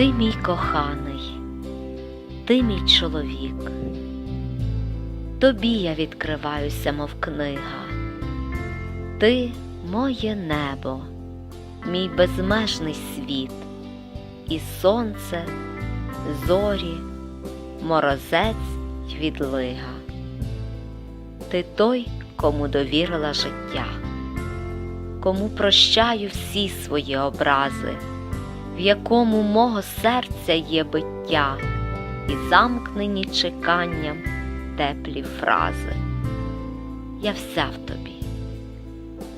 Ти мій коханий, ти мій чоловік. Тобі я відкриваюся, мов книга. Ти моє небо, мій безмежний світ, і сонце, зорі, морозець й відлига. Ти той, кому довірила життя, кому прощаю всі свої образи, в якому мого серця є биття і замкнені чеканням теплі фрази. Я вся в тобі,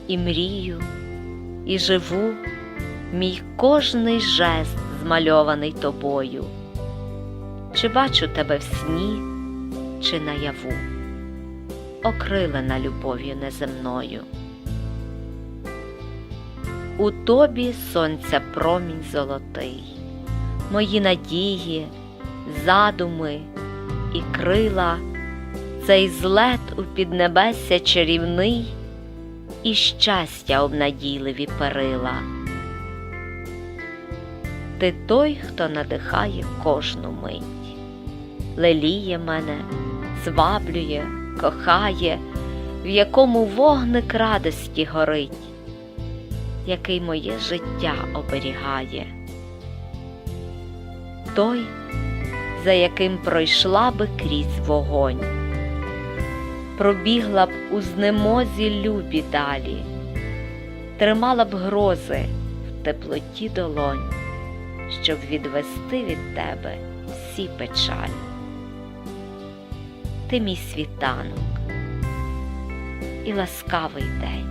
і мрію, і живу, мій кожний жест змальований тобою. Чи бачу тебе в сні, чи наяву, окрилена любов'ю неземною. У тобі сонця промінь золотий, мої надії, задуми і крила, цей злет у піднебесся чарівний і щастя обнадійливі перила. Ти той, хто надихає кожну мить, леліє мене, зваблює, кохає, в якому вогник радості горить, який моє життя оберігає. Той, за яким пройшла би крізь вогонь, пробігла б у знемозі любі далі, тримала б грози в теплоті долонь, щоб відвести від тебе всі печалі. Ти мій світанок і ласкавий день,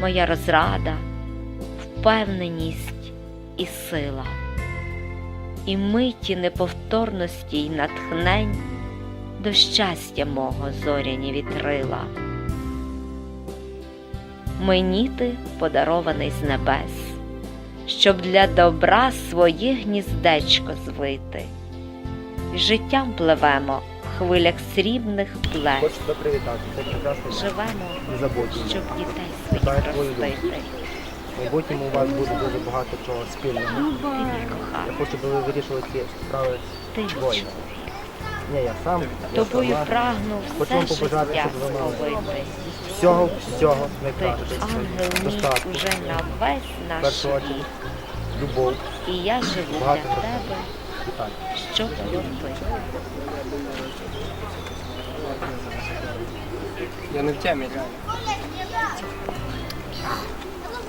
моя розрада, впевненість і сила і миті неповторності й натхнень до щастя мого зоряні вітрила. Мені ти подарований з небес, щоб для добра своє гніздечко звити, життям пливемо в хвилях срібних прекрасний живемо, щоб дітей своїх ростити. В майбутньому у вас буде дуже багато чого спільного. Я хочу, щоб ви вирішили ці справи. двоє. Ні, я сам. я Тобою сама. прагну Хочу вам все побажати, життя щоб ви мали. Всього, всього Ти найкращого. ангел мій Достатку. уже на весь В наш першу світ. любов. І я живу для Багато тебе, Вітаю. щоб любити. Я не в темі, реально.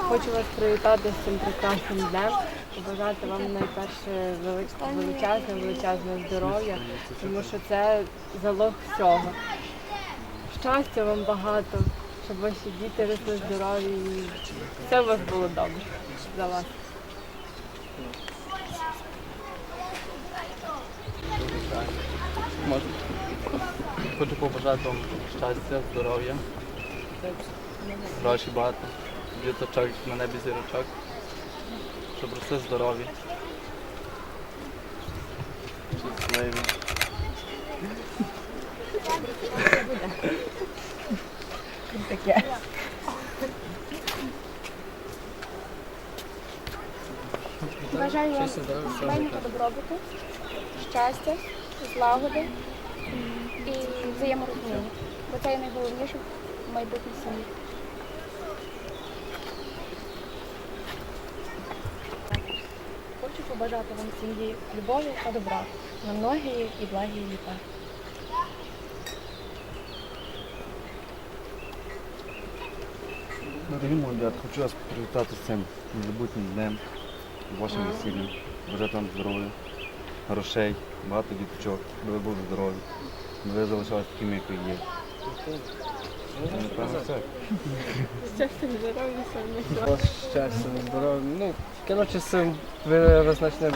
Хочу вас привітати з цим прекрасним днем, побажати вам найперше вели- величезне, величезне здоров'я, тому що це залог всього. Щастя вам багато, щоб ваші діти росли здорові і все у вас було добре за вас. Хочу побажати вам щастя, здоров'я, грошей багато, діточок на небі зірочок, щоб росли здорові. Щасливі. Таке. Бажаю вам сімейного добробуту, щастя, злагоди і взаєморозуміння. Бо це є найголовніше в майбутній сім'ї. Побажати вам сім'ї любові та добра на многії і благі літа. Дорогі мої ребят, хочу вас привітати з цим незабутнім днем, вашим весіллям. Бажати вам здоров'я, грошей, багато діточок, щоб ви були здорові, щоб ви залишалися такими, як ви є. Щастя, здоров'я. Вас щастя, здоров'я. Ну, коротше, з цим ви- визначним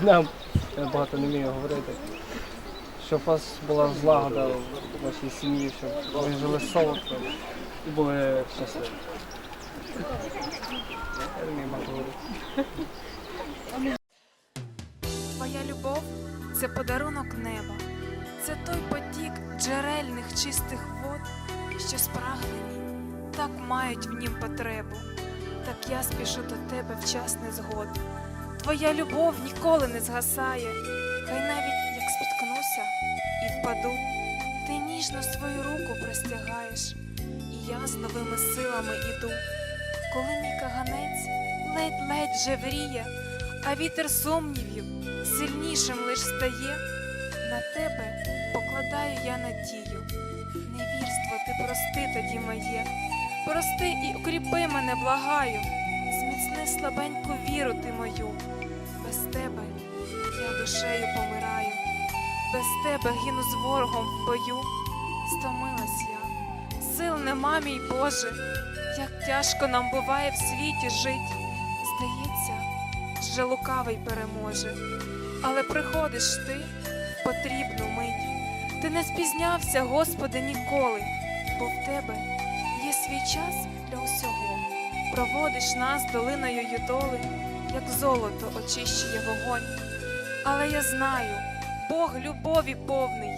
днем я багато не вмію говорити. Щоб у вас була злагода в вашій сім'ї, щоб ви жили солодко і були щасливі. Я не вмію говорити. Твоя любов це подарунок неба, це той потік джерельних чистих вод, що спрагнені, так мають в нім потребу. Так я спішу до тебе в час незгод. твоя любов ніколи не згасає. Хай навіть як спіткнуся і впаду, ти ніжно свою руку простягаєш, і я з новими силами іду. Коли мій каганець ледь-ледь жевріє, а вітер сумнівів сильнішим лиш стає, на тебе покладаю я надію. Ти прости тоді моє, прости і укріпи мене, благаю, зміцни слабеньку віру ти мою. Без тебе я душею помираю, без тебе гину з ворогом в бою. Стомилась я, сил нема, мій Боже, як тяжко нам буває в світі жить. Здається, вже лукавий переможе, але приходиш ти в потрібну мить. Ти не спізнявся, Господи, ніколи, бо в тебе є свій час для усього. Проводиш нас долиною юдоли, як золото очищує вогонь. Але я знаю, Бог любові повний,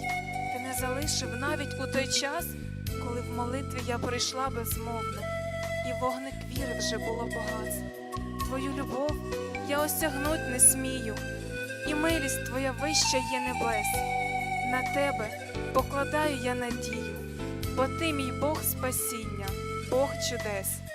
ти не залишив навіть у той час, коли в молитві я прийшла безмовно, і вогник віри вже було погас. Твою любов я осягнуть не смію, і милість твоя вища є небес. На тебе покладаю я надію, бо ти мій Бог спасіння, Бог чудес.